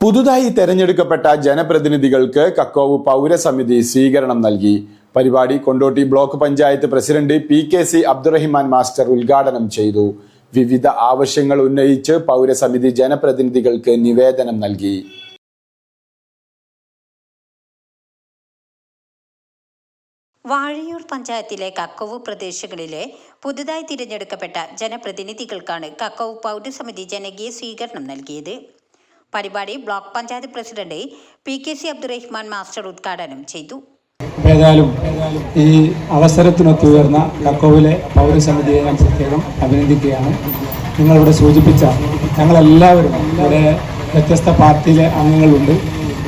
പുതുതായി തെരഞ്ഞെടുക്കപ്പെട്ട ജനപ്രതിനിധികൾക്ക് കക്കോവ് പൗരസമിതി സ്വീകരണം നൽകി. പരിപാടി Kondotty block panchayat president P K C Abdurahiman master ഉദ്ഘാടനം ചെയ്തു. വിവിധ ആവശ്യങ്ങൾ ഉന്നയിച്ച് പൗരസമിതി ജനപ്രതിനിധികൾക്ക് നിവേദനം നൽകി. വാഴയൂർ പഞ്ചായത്തിലെ കക്കോവ് പ്രദേശങ്ങളിലെ പുതുതായി തിരഞ്ഞെടുക്കപ്പെട്ട ജനപ്രതിനിധികൾക്കാണ് കക്കോവ് പൗരസമിതി ജനകീയ സ്വീകരണം നൽകിയത്. പരിപാടി block panchayat president P K C Abdurahman master ഉദ്ഘാടനം ചെയ്തു. ഏതായാലും ഈ അവസരത്തിനൊത്തുയർന്ന ലക്കോവിലെ പൗരസമിതിയെ ഞാൻ പ്രത്യേകം അഭിനന്ദിക്കുകയാണ്. നിങ്ങളിവിടെ സൂചിപ്പിച്ച ഞങ്ങളെല്ലാവരും ഇവിടെ വ്യത്യസ്ത പാർട്ടിയിലെ അംഗങ്ങളുണ്ട്.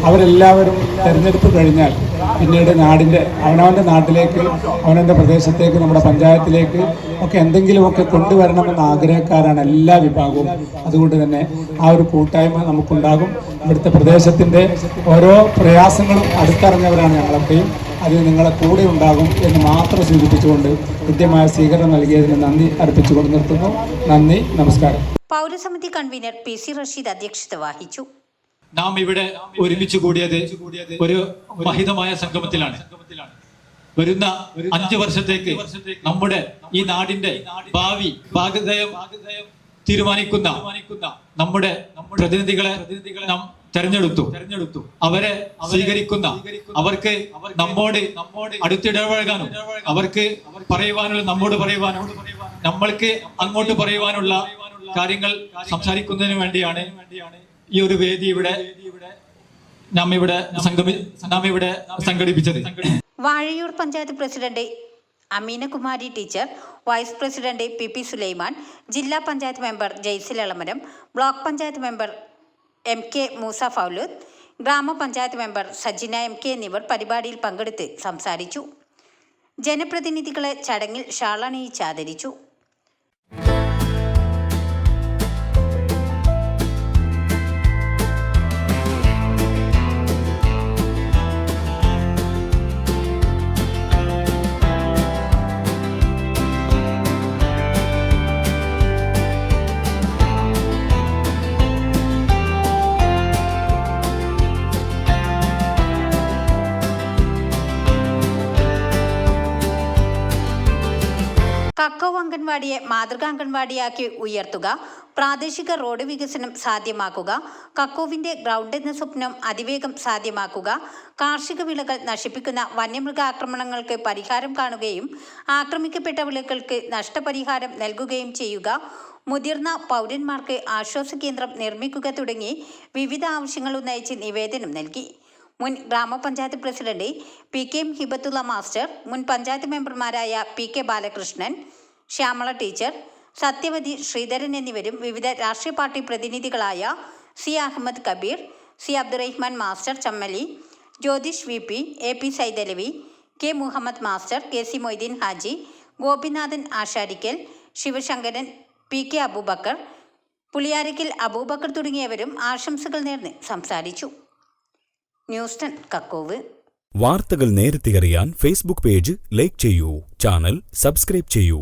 അവരെല്ലാവരും തിരഞ്ഞെടുപ്പ് കഴിഞ്ഞാൽ പിന്നീട് നാടിന്റെ അവനവന്റെ നാട്ടിലേക്ക് അവനവന്റെ പ്രദേശത്തേക്ക് നമ്മുടെ പഞ്ചായത്തിലേക്ക് ഒക്കെ എന്തെങ്കിലുമൊക്കെ കൊണ്ടുവരണമെന്ന ആഗ്രഹക്കാരാണ് എല്ലാ വിഭാഗവും. അതുകൊണ്ട് തന്നെ ആ ഒരു കൂട്ടായ്മ നമുക്കുണ്ടാകും. ഇവിടുത്തെ പ്രദേശത്തിന്റെ ഓരോ പ്രയാസങ്ങളും അടുത്തറിഞ്ഞവരാണ് ഞങ്ങളൊക്കെയും. അതിൽ നിങ്ങളെ കൂടെ ഉണ്ടാകും എന്ന് മാത്രം സൂചിപ്പിച്ചുകൊണ്ട് കൃത്യമായ സ്വീകരണം നൽകിയതിന് നന്ദി അർപ്പിച്ചുകൊണ്ട് നിർത്തുന്നു. നന്ദി നമസ്കാരം. പൗരസമിതി കൺവീനർ പി സി റഷീദ് അധ്യക്ഷത വഹിച്ചു. നാം ഇവിടെ ഒരുമിച്ച് കൂടിയത് ഒരു മഹിതമായ സംഗമത്തിലാണ്. വരുന്ന അഞ്ചു വർഷത്തേക്ക് നമ്മുടെ ഈ നാടിന്റെ ഭാവി ഭാഗതയം തീരുമാനിക്കുന്ന നമ്മുടെ പ്രതിനിധികളെ നാം തെരഞ്ഞെടുത്തു. തെരഞ്ഞെടുത്തു അവരെ സ്വീകരിക്കുന്ന അവർക്ക് നമ്മോട് നമ്മോട് അടുത്തിടപഴകാനും അവർക്ക് പറയുവാനുള്ള നമ്മോട് പറയുവാനും നമ്മൾക്ക് അങ്ങോട്ട് പറയുവാനുള്ള കാര്യങ്ങൾ സംസാരിക്കുന്നതിന് വേണ്ടിയാണ് ഈ ഒരു വേദി ഇവിടെ നാം ഇവിടെ നാം ഇവിടെ സംഘടിപ്പിച്ചത്. Vazhayur panchayat president Aminakumari teacher vice president P P Sulaiman ജില്ലാ panchayat member Jaisil Elamaram block panchayat member M K Moosa ഫൗലുദ് ഗ്രാമപഞ്ചായത്ത് മെമ്പർ സജിന എം കെ എന്നിവർ പരിപാടിയിൽ പങ്കെടുത്ത് സംസാരിച്ചു. ജനപ്രതിനിധികളെ ചടങ്ങിൽ ഷാളണിയിച്ച് ആദരിച്ചു. കക്കോ അംഗൻവാടിയെ മാതൃകാ അംഗൻവാടിയാക്കി ഉയർത്തുക പ്രാദേശിക റോഡ് വികസനം സാധ്യമാക്കുക കക്കോവിന്റെ ഗ്രൗണ്ട് എന്ന സ്വപ്നം അതിവേഗം സാധ്യമാക്കുക കാർഷിക വിളകൾ നശിപ്പിക്കുന്ന വന്യമൃഗ ആക്രമണങ്ങൾക്ക് പരിഹാരം കാണുകയും ആക്രമിക്കപ്പെട്ട വിളകൾക്ക് നഷ്ടപരിഹാരം നൽകുകയും ചെയ്യുക മുതിർന്ന പൗരന്മാർക്ക് ആശ്വാസ കേന്ദ്രം നിർമ്മിക്കുക തുടങ്ങി വിവിധ ആവശ്യങ്ങൾ ഉന്നയിച്ച് നിവേദനം നൽകി. മുൻ ഗ്രാമപഞ്ചായത്ത് president P K Hibathulla master മുൻ പഞ്ചായത്ത് മെമ്പർമാരായ P K Balakrishnan Shyamala teacher Sathyavathi Sreedharan എന്നിവരും വിവിധ രാഷ്ട്രീയ party പ്രതിനിധികളായ C Ahammed Kabeer C Abdurahman master Chammali Jyothish V P A P Saithalavi K Muhammed master K C Moideen Haji Gopinathan Asharikkal Sivasankaran P K Aboobacker Puliyarakkil Aboobacker തുടങ്ങിയവരും ആശംസകൾ നേർന്ന് സംസാരിച്ചു. News ten Kakkov. വാർത്തകൾ നേരത്തെ അറിയാൻ Facebook page like ചെയ്യൂ channel subscribe ചെയ്യൂ.